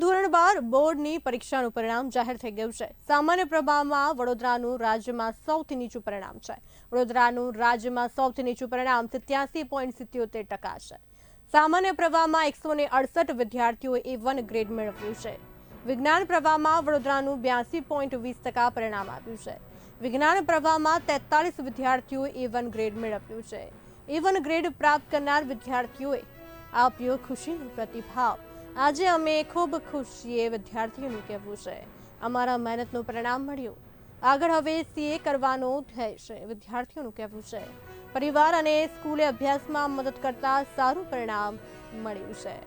ધોરણ બાર બોર્ડની પરીક્ષાનું પરિણામ જાહેર થઈ ગયું છે. સામાન્ય પ્રભાવમાં વડોદરાનું રાજ્યમાં સૌથી નીચું પરિણામ છે. વડોદરાનું રાજ્યમાં સૌથી નીચું પરિણામ સિત્યાસી પોઈન્ટ સિત્યોતેર ટકા છે. સામાન્ય પ્રવાહમાં એકસો ને અડસઠ વિદ્યાર્થીઓએ એ વન ગ્રેડ મેળવ્યું છે. વિજ્ઞાન પ્રવાહમાં વડોદરાનું બ્યાસી પોઈન્ટ વીસ ટકા પરિણામ આવ્યું છે. વિજ્ઞાન પ્રવાહમાં તેતાલીસ વિદ્યાર્થીઓએ એ વન ગ્રેડ મેળવ્યું છે. એ વન ગ્રેડ પ્રાપ્ત કરનાર વિદ્યાર્થીઓએ આપ્યો ખુશીનો પ્રતિભાવ. આજે અમે ખૂબ ખુશ છીએ વિદ્યાર્થીઓનું કહેવું છે. અમારા મહેનતનું પરિણામ મળ્યું. આગળ હવે સીએ કરવાનો ધ્યેય વિદ્યાર્થીઓનું કહેવું છે. પરિવાર અને સ્કૂલે અભ્યાસમાં મદદ કરતા સારું પરિણામ મળ્યું છે.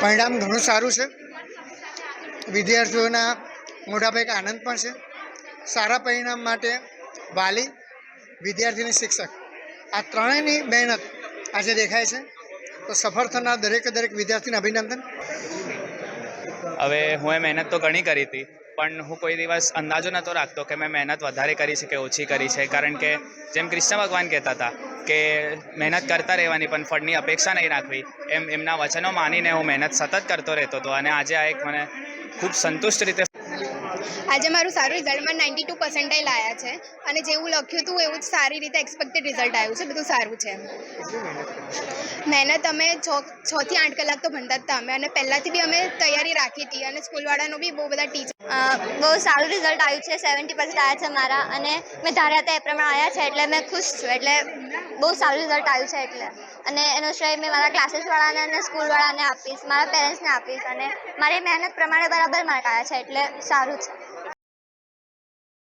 પરિણામ ઘણું સારું છે. વિદ્યાર્થીઓના મોટાભાગે આનંદ પણ છે. સારા પરિણામ માટે વાલી વિદ્યાર્થીની શિક્ષક. આ ત્રણેયની મહેનત આજે દેખાય છે. તો સફળ થનાર દરેકે દરેક વિદ્યાર્થીને અભિનંદન. હવે હું એ મહેનત તો ઘણી કરી હતી પણ હું કોઈ દિવસ અંદાજો નહોતો રાખતો કે મેં મહેનત વધારે કરી છે કે ઓછી કરી છે. કારણ કે જેમ કૃષ્ણ ભગવાન કહેતા હતા કે મહેનત કરતા રહેવાની પણ ફળની અપેક્ષા નહીં રાખવી એમ એમના વચનો માનીને હું મહેનત સતત કરતો રહેતો હતો અને આજે આ એક મને ખૂબ સંતુષ્ટ રીતે આજે મારું સારું રિઝલ્ટમાં નાઇન્ટી ટુ પર્સન્ટાઇલ આવ્યા છે અને જેવું લખ્યું હતું એવું જ સારી રીતે એક્સપેક્ટેડ રિઝલ્ટ આવ્યું છે બધું સારું છે મહેનત અમે છ થી આઠ કલાક તો ભણતા જ હતા અમે અને પહેલાંથી બી અમે તૈયારી રાખી હતી અને સ્કૂલવાળાનો બી બહુ બધા ટીચર બહુ સારું રિઝલ્ટ આવ્યું છે. સેવન્ટી પર્સન્ટ આવ્યા છે મારા અને મેં ધાર્યા હતા એ પ્રમાણે આવ્યા છે એટલે મેં ખુશ છું. એટલે બહુ સારું રિઝલ્ટ આવ્યું છે એટલે. અને એનો શ્રેય મેં મારા ક્લાસીસવાળાને અને સ્કૂલવાળાને આપીશ, મારા પેરેન્ટ્સને આપીશ અને મારી મહેનત પ્રમાણે બરાબર માર્ક આવ્યા છે એટલે સારું છે